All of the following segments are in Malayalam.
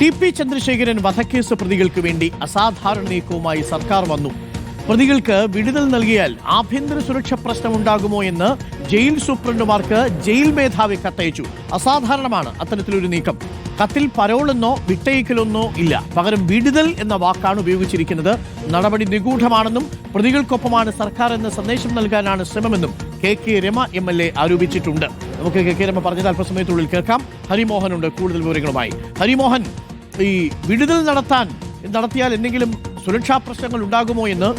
ടി പി ചന്ദ്രശേഖരൻ വധക്കേസ് പ്രതികൾക്ക് വേണ്ടി അസാധാരണ നീക്കവുമായി സർക്കാർ വന്നു. പ്രതികൾക്ക് വിടുതൽ നൽകിയാൽ ആഭ്യന്തര സുരക്ഷ പ്രശ്നമുണ്ടാകുമോ എന്ന് ജയിൽ സൂപ്രണ്ടുമാർക്ക് ജയിൽ മേധാവി കത്തയച്ചു. അസാധാരണമാണ് അത്തരത്തിലൊരു നീക്കം. കത്തിൽ പരോളെന്നോ വിട്ടയക്കലൊന്നോ ഇല്ല. പകരം വിടുതൽ എന്ന വാക്കാണ് ഉപയോഗിച്ചിരിക്കുന്നത്. നടപടി നിഗൂഢമാണെന്നും പ്രതികൾക്കൊപ്പമാണ് സർക്കാർ എന്ന സന്ദേശം നൽകാനാണ് ശ്രമമെന്നും K K Rama M L A ആരോപിച്ചിട്ടുണ്ട്. നമുക്ക് കെ കെ രമ പറഞ്ഞത് അല്പസമയത്തുള്ളിൽ കേൾക്കാം. ഹരിമോഹനുണ്ട് കൂടുതൽ വിവരങ്ങളുമായി. ഹരിമോഹൻ ഈ വിടുതൽ നടത്താൻ നടത്തിയാൽ എന്തെങ്കിലും സുരക്ഷാ പ്രശ്നങ്ങൾ ഉണ്ടാകുമോ എന്ന്?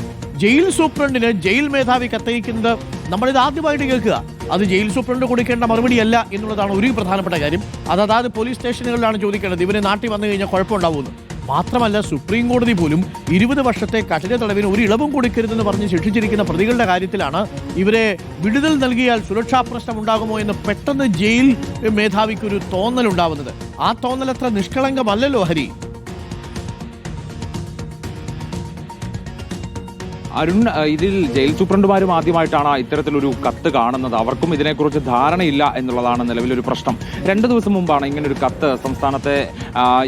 ജയിൽ സൂപ്രണ്ടിന് ജയിൽ മേധാവി കത്തയക്കുന്നത് നമ്മളിത് ആദ്യമായിട്ട് കേൾക്കുക. അത് ജയിൽ സൂപ്രണ്ട് കൊടുക്കേണ്ട മറുപടിയല്ല എന്നുള്ളതാണ് ഒരു പ്രധാനപ്പെട്ട കാര്യം. അത് അതാത് പോലീസ് സ്റ്റേഷനുകളിലാണ് ചോദിക്കേണ്ടത്. ഇവരെ നാട്ടിൽ വന്നു കഴിഞ്ഞാൽ കുഴപ്പമുണ്ടാവുമെന്ന്. മാത്രമല്ല സുപ്രീം കോടതി പോലും ഇരുപത് വർഷത്തെ കഠിന തടവിന് ഒരു ഇളവും കൊടുക്കരുതെന്ന് പറഞ്ഞ് ശിക്ഷിച്ചിരിക്കുന്ന പ്രതികളുടെ കാര്യത്തിലാണ് ഇവരെ വിടുതൽ നൽകിയാൽ സുരക്ഷാ പ്രശ്നം ഉണ്ടാകുമോ എന്ന് പെട്ടെന്ന് ജയിൽ മേധാവിക്ക് ഒരു തോന്നൽ ഉണ്ടാവുന്നത് ആ തോന്നൽ അത്ര നിഷ്കളങ്കമല്ലല്ലോ ഹരി. അരുൺ ഇതിൽ ജയിൽ സൂപ്രണ്ടുമാരും ആദ്യമായിട്ടാണ് ഇത്തരത്തിലൊരു കത്ത് കാണുന്നത്. അവർക്കും ഇതിനെക്കുറിച്ച് ധാരണയില്ല എന്നുള്ളതാണ് നിലവിലൊരു പ്രശ്നം. രണ്ട് ദിവസം മുമ്പാണ് ഇങ്ങനൊരു കത്ത് സംസ്ഥാനത്തെ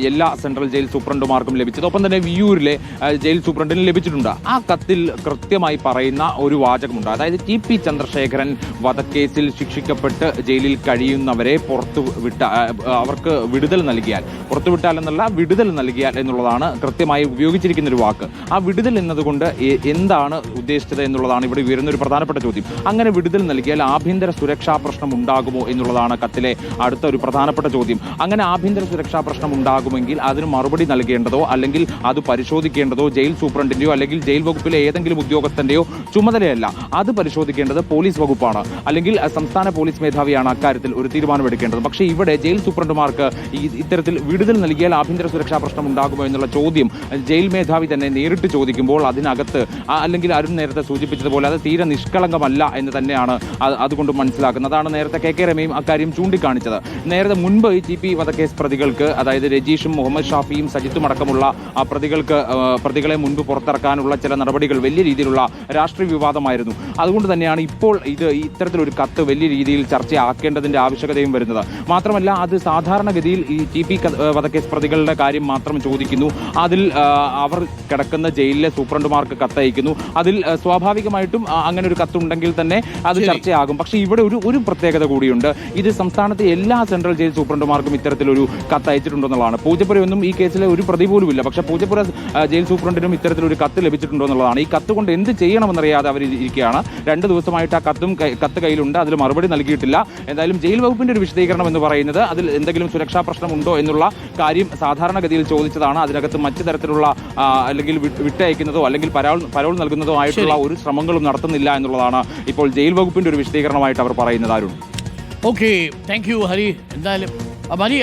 എല്ലാ സെൻട്രൽ ജയിൽ സൂപ്രണ്ടുമാർക്കും ലഭിച്ചത്. ഒപ്പം തന്നെ വിയൂരിലെ ജയിൽ സൂപ്രണ്ടിന് ലഭിച്ചിട്ടുണ്ട്. ആ കത്തിൽ കൃത്യമായി പറയുന്ന ഒരു വാചകമുണ്ട്. അതായത് ടി പി ചന്ദ്രശേഖരൻ വധക്കേസിൽ ശിക്ഷിക്കപ്പെട്ട് ജയിലിൽ കഴിയുന്നവരെ പുറത്തു വിട്ട അവർക്ക് വിടുതൽ നൽകിയാൽ പുറത്തുവിട്ടാൽ എന്നല്ല വിടുതൽ നൽകിയാൽ എന്നുള്ളതാണ് കൃത്യമായി ഉപയോഗിച്ചിരിക്കുന്ന ഒരു വാക്ക്. ആ വിടുതൽ എന്നതുകൊണ്ട് എ- എന്താണ് ഉദ്ദേശിച്ചത് എന്നുള്ളതാണ് ഇവിടെ ഉയരുന്ന ഒരു പ്രധാനപ്പെട്ട ചോദ്യം. അങ്ങനെ വിടുതൽ നൽകിയാൽ ആഭ്യന്തര സുരക്ഷാ പ്രശ്നം ഉണ്ടാകുമോ എന്നുള്ളതാണ് കത്തിലെ അടുത്ത ഒരു പ്രധാനപ്പെട്ട ചോദ്യം. അങ്ങനെ ആഭ്യന്തര സുരക്ഷാ പ്രശ്നം ഉണ്ടാകുമെങ്കിൽ അതിന് മറുപടി നൽകേണ്ടതോ അല്ലെങ്കിൽ അത് പരിശോധിക്കേണ്ടതോ ജയിൽ സൂപ്രണ്ടിന്റെയോ അല്ലെങ്കിൽ ജയിൽ വകുപ്പിലെ ഏതെങ്കിലും ഉദ്യോഗസ്ഥന്റെയോ ചുമതലയല്ല. അത് പരിശോധിക്കേണ്ടത് പോലീസ് വകുപ്പാണ്. അല്ലെങ്കിൽ സംസ്ഥാന പോലീസ് മേധാവിയാണ് അക്കാര്യത്തിൽ ഒരു തീരുമാനമെടുക്കേണ്ടത്. പക്ഷേ ഇവിടെ ജയിൽ സൂപ്രണ്ടുമാർക്ക് ഇത്തരത്തിൽ വിടുതൽ നൽകിയാൽ ആഭ്യന്തര സുരക്ഷാ പ്രശ്നം ഉണ്ടാകുമോ എന്നുള്ള ചോദ്യം ജയിൽ മേധാവി തന്നെ നേരിട്ട് ചോദിക്കുമ്പോൾ അതിനകത്ത് അല്ലെങ്കിൽ അരുൺ നേരത്തെ സൂചിപ്പിച്ചതുപോലെ അത് തീരെ നിഷ്കളങ്കമല്ല എന്ന് തന്നെയാണ് അത് അതുകൊണ്ട് മനസ്സിലാക്കുന്നത്. അതാണ് നേരത്തെ കെ കെ രമയും അക്കാര്യം ചൂണ്ടിക്കാണിച്ചത്. നേരത്തെ മുൻപ് ഈ ടി പി വധക്കേസ് പ്രതികൾക്ക് അതായത് രജീഷും മുഹമ്മദ് ഷാഫിയും സജിത്തും അടക്കമുള്ള പ്രതികൾക്ക് പ്രതികളെ മുൻപ് പുറത്തിറക്കാനുള്ള ചില നടപടികൾ വലിയ രീതിയിലുള്ള രാഷ്ട്രീയ വിവാദമായിരുന്നു. അതുകൊണ്ട് തന്നെയാണ് ഇപ്പോൾ ഇത് ഇത്തരത്തിലൊരു കത്ത് വലിയ രീതിയിൽ ചർച്ചയാക്കേണ്ടതിന്റെ ആവശ്യകതയും വരുന്നത്. മാത്രമല്ല അത് സാധാരണഗതിയിൽ ഈ ടി പി വധക്കേസ് പ്രതികളുടെ കാര്യം മാത്രം ചോദിക്കുന്നു. അതിൽ അവർ കിടക്കുന്ന ജയിലിലെ സൂപ്രണ്ടുമാർക്ക് കത്തയക്കുന്നു. അതിൽ സ്വാഭാവികമായിട്ടും അങ്ങനെ ഒരു കത്തുണ്ടെങ്കിൽ തന്നെ അത് ചർച്ചയാകും. പക്ഷേ ഇവിടെ ഒരു ഒരു പ്രത്യേകത കൂടിയുണ്ട്. ഇത് സംസ്ഥാനത്തെ എല്ലാ സെൻട്രൽ ജയിൽ സൂപ്രണ്ടുമാർക്കും ഇത്തരത്തിലൊരു കത്ത് അയച്ചിട്ടുണ്ടെന്നുള്ളതാണ് പൂജപ്പുരയൊന്നും ഈ കേസിലെ ഒരു പ്രതി പോലുമില്ല പക്ഷേ പൂജപ്പുര ജയിൽ സൂപ്രണ്ടിനും ഇത്തരത്തിലൊരു കത്ത് ലഭിച്ചിട്ടുണ്ടോ എന്നുള്ളതാണ്. ഈ കത്ത് കൊണ്ട് എന്ത് ചെയ്യണമെന്നറിയാതെ അവർ ഇരിക്കുകയാണ്. രണ്ട് ദിവസമായിട്ട് ആ കത്തും കത്ത് കയ്യിലുണ്ട്. അതിൽ മറുപടി നൽകിയിട്ടില്ല. എന്തായാലും ജയിൽ വകുപ്പിന്റെ ഒരു വിശദീകരണം എന്ന് പറയുന്നത് അതിൽ എന്തെങ്കിലും സുരക്ഷാ പ്രശ്നമുണ്ടോ എന്നുള്ള കാര്യം സാധാരണഗതിയിൽ ചോദിച്ചതാണ്. അതിനകത്ത് മറ്റു തരത്തിലുള്ള അല്ലെങ്കിൽ വിട്ടയക്കുന്നതോ അല്ലെങ്കിൽ പരോൾ പരോൾ നൽകുന്നതോ ആയിട്ടുള്ള ഒരു ശ്രമങ്ങളും നടത്തുന്നില്ല എന്നുള്ളതാണ് ഇപ്പോൾ ജയിൽ വകുപ്പിന്റെ ഒരു വിശദീകരണമായിട്ട് അവർ പറയുന്നത്. Arun. Okay thank you Hari. എന്തായാലും ഹരി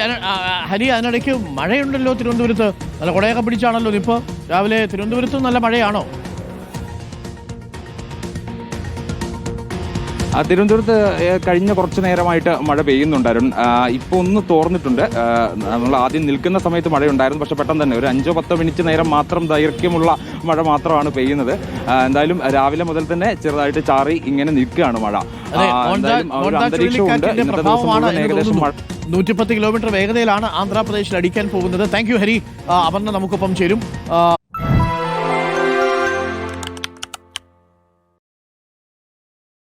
ഹരി അതിനിടയ്ക്ക് മഴയുണ്ടല്ലോ തിരുവനന്തപുരത്ത്. നല്ല കുടയൊക്കെ പിടിച്ചാണല്ലോ ഇപ്പോൾ രാവിലെ തിരുവനന്തപുരത്ത് നല്ല മഴയാണോ? തിരുവനന്തപുരത്ത് കഴിഞ്ഞ കുറച്ച് നേരമായിട്ട് മഴ പെയ്യുന്നുണ്ടായിരുന്നു. ഇപ്പോൾ ഒന്ന് തോർന്നിട്ടുണ്ട്. നമ്മൾ ആദ്യം നിൽക്കുന്ന സമയത്ത് മഴയുണ്ടായിരുന്നു. പക്ഷേ പെട്ടെന്ന് തന്നെ ഒരു അഞ്ചോ പത്തോ മിനിറ്റ് നേരം മാത്രം ദൈർഘ്യമുള്ള മഴ മാത്രമാണ് പെയ്യുന്നത്. എന്തായാലും രാവിലെ മുതൽ തന്നെ ചെറുതായിട്ട് ചാറി ഇങ്ങനെ നിൽക്കുകയാണ് മഴ. അന്തരീക്ഷമുണ്ട് ഇന്നത്തെ ദിവസം ഏകദേശം നൂറ്റിപ്പത്ത് കിലോമീറ്റർ വേഗതയിലാണ് ആന്ധ്രാപ്രദേശിൽ അടിക്കാൻ പോകുന്നത്. Thank you Hari. അപർണ നമുക്കൊപ്പം ചേരും.